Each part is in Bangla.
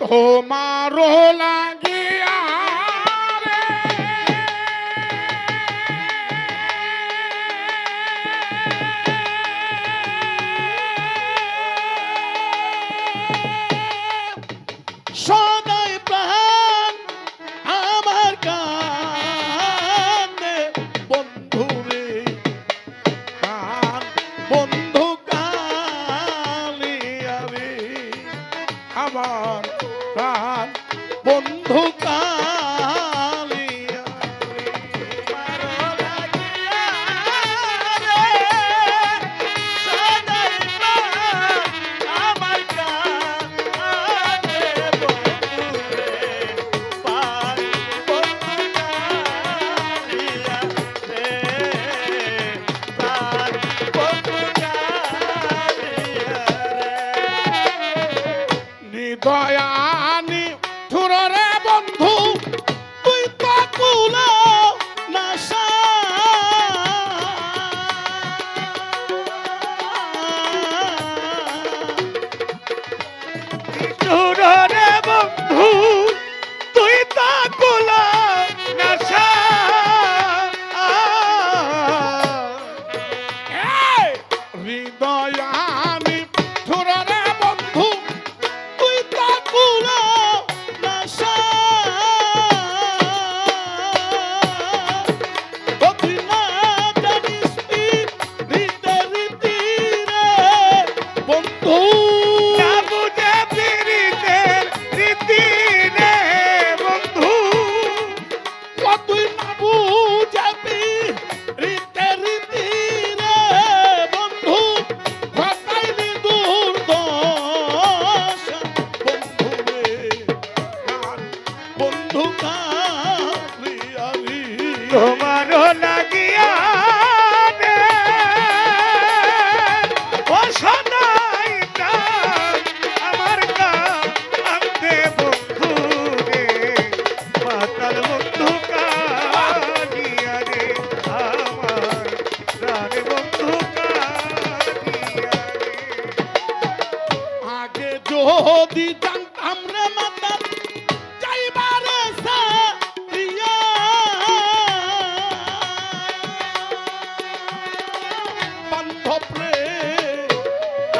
তোমার লাগে দয়ানি ঠুররে বন্ধু তুই তো কুল ঠুররে বন্ধু তুই তো কুল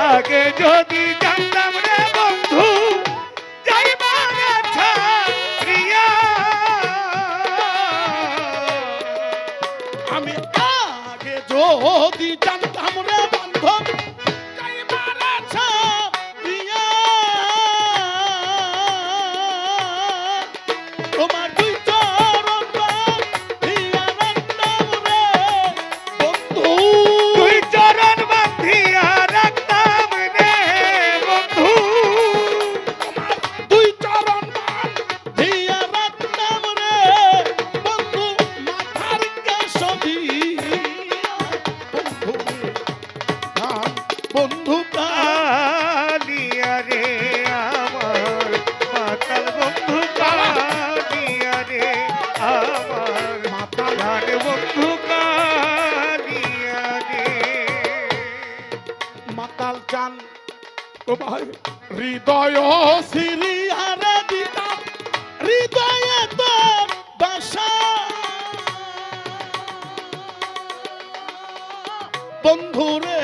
লাগে যদি জানতে মাতাল চান। ও ভাই, হৃদয় সিরিয়ারে দিতাম হৃদয়ে তো বাসা বন্ধুরে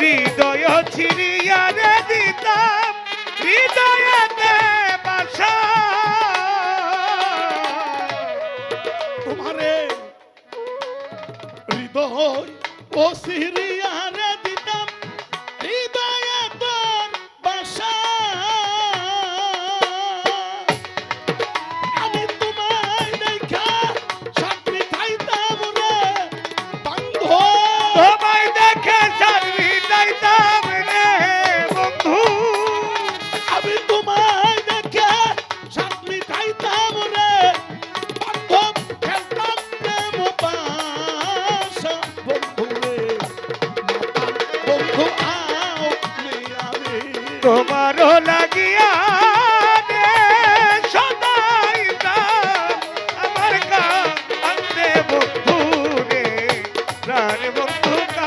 হৃদয় সিরিয়ারে দিতাম হৃদয়তে বাসা। ও সিহরি animando tudo.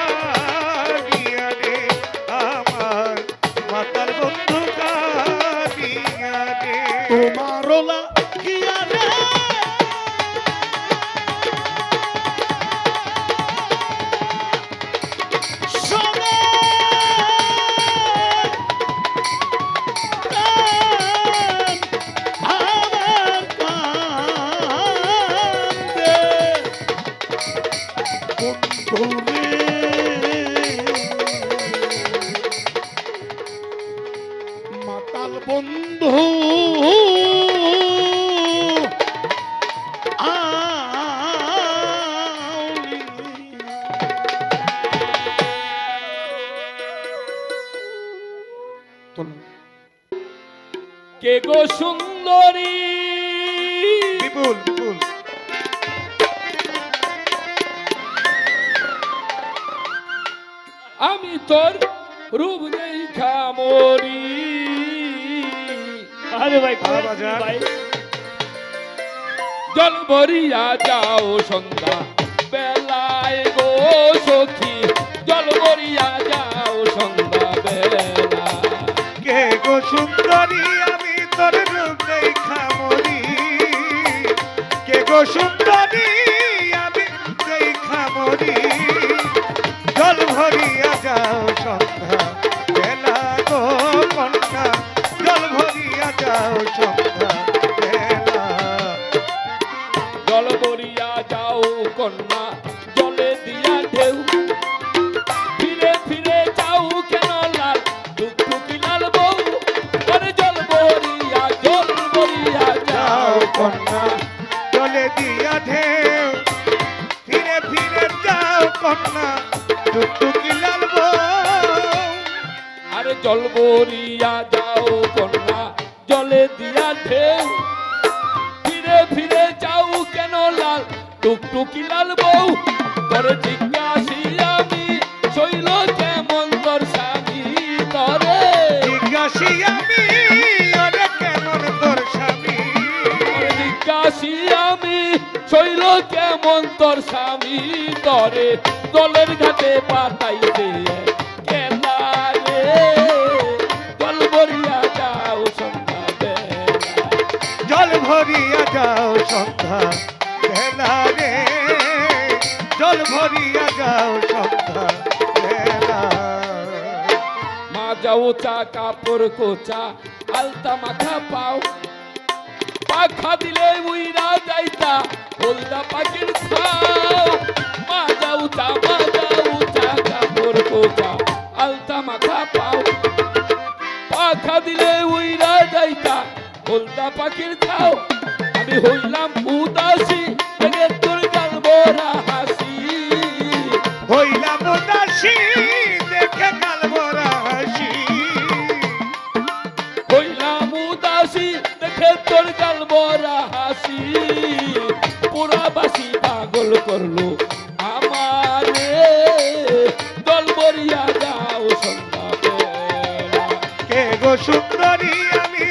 আমি তোর রূপ দেখা মরি। আরে ভাই। ভাই। জল ভরিয়া যাও সন্ধ্যা বেলায় গো সখী। জল ভরিয়া যাও সন্ধ্যা বেলা। কে গো সুন্দরী আমি তোর রূপ দেখা মরি। কে গো সুন্দরী জল যাও কন্যা জলে দিয়া ঢেউ। ফিরে ফিরে যাও কেন লাল? টুকটুকি লাল বউ? করে জল ভরিয়া জল ভরিয়া যাও যাও কন্যা। জলে দিয়া ঢেউ। ফিরে ফিরে যাও কন্যা টুকটুকি লাল বউ। আরে জল ভরিয়া যাও কন্যা জলে ঢেউ ফিরে ফিরে যাও কেন লাল? টুকটুকি লাল বউ তোরে জিজ্ঞাসি আমি শৈল কেমন তোর স্বামী তরে? জিজ্ঞাসি আমি ওরে কেমন তোর স্বামী? জিজ্ঞাসি আমি শৈল কেমন তোর স্বামী তরে? দলের ঘাটে পাতাইতে ভরিয়া যাও সন্ধ্যা। বেলা রে, জল ভরিয়া যাও সন্ধ্যা। বেলা। মা যাও চা, কাপড় কোচা, আলতা মাথা পাও। পাখা দিলে উইরা যাইতা, হলদা পাখির পাখির খাও আমি হইলাম উদাসী তোর গাল বরা হাসি হইলাম উদাসী দেখে কাল বরা হাসি হইলাম উদাসী দেখে তোর গাল বরা হাসি পুরাবাসী পাগল করল আমারে। দল বরিয়া যাও সন্ধ্যা কে গো সুন্দরী?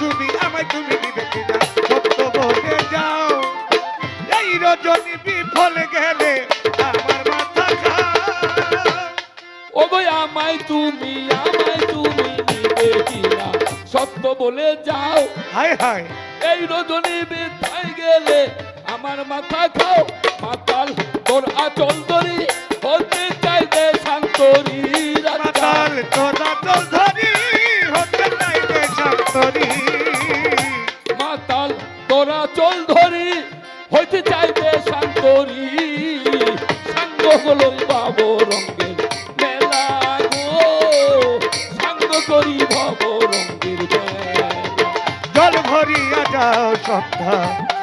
তুমি আমায় তুমি নিবে কিনা সত্য বলে যাও। এই রজনী বিফল গেলে আমার মাথা খা ও গো আমায় তুমি আমায় তুমি নিবে কি না সত্য বলে যাও। হায় হায়। এই রজনী ব্যথায় গেলে আমার মাথা খাও। মাতাল তোর আচল ধরি বলতে চাইতে শান্তরি মাতাল তোরা চল ধরি মাতাল তোরা চল ধরি, হইতে চাইবে শান্তরি। সাঙ্গ হলো বাব রঙ্গের মেলা গো। সাঙ্গ করি ভব রঙ্গের মেলা। জল ভরিয়া যাও সন্ধ্যা